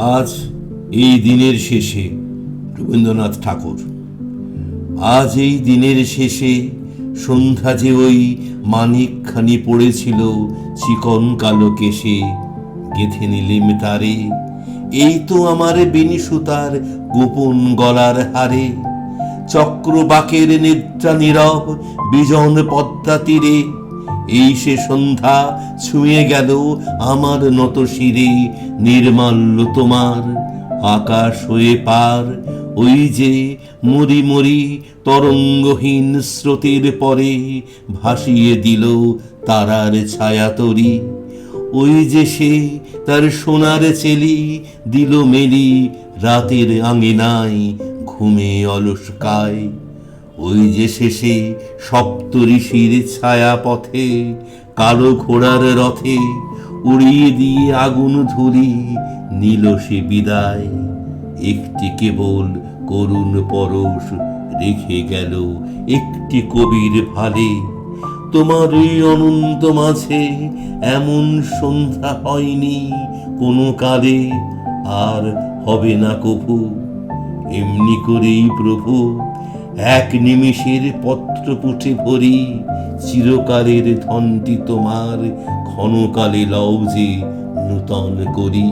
আজ এই দিনের শেষে, রবীন্দ্রনাথ ঠাকুর। আজ এই দিনের শেষে সন্ধ্যা যে ওই মানিকখানি পড়েছিল চিকন কালো কেশে, গেথে নিলিম তারে। এই তো আমার বেনি সুতার গোপন গলার হারে। চক্রবাকের নিদ্রা নীরব বিজন পদ্মা তীরে এই সে সন্ধ্যা ছুঁয়ে গেল আমার নত শিরে, নির্মাল্য তোমার। আকাশ হয়ে পার, ওই যে মরি মরি তরঙ্গহীন স্রোতের পরে ভাসিয়ে দিল তারার ছায়া তরি। ওই যে সে তার সোনার চেলি দিল মেলি, রাতের আঙিনায় ঘুমে অলস কায় ওই যে শেষে সপ্ত ঋষির ছায়া পথে কালো ঘোড়ার রথে উড়িয়ে দিয়ে আগুন ধরি নীল সে বিদায়। একটি কেবল করুণ পরশ রেখে গেল একটি কবির ভালে তোমার ওই অনন্ত মাঝে এমন সন্ধ্যা হয়নি, কোনো কালে আর হবে না কভু। এমনি করেই প্রভু এক নিমিষের পত্র পুঁটে ভরি চিরকালের ধনটি তোমার ক্ষণকালে লও যে নূতন করি।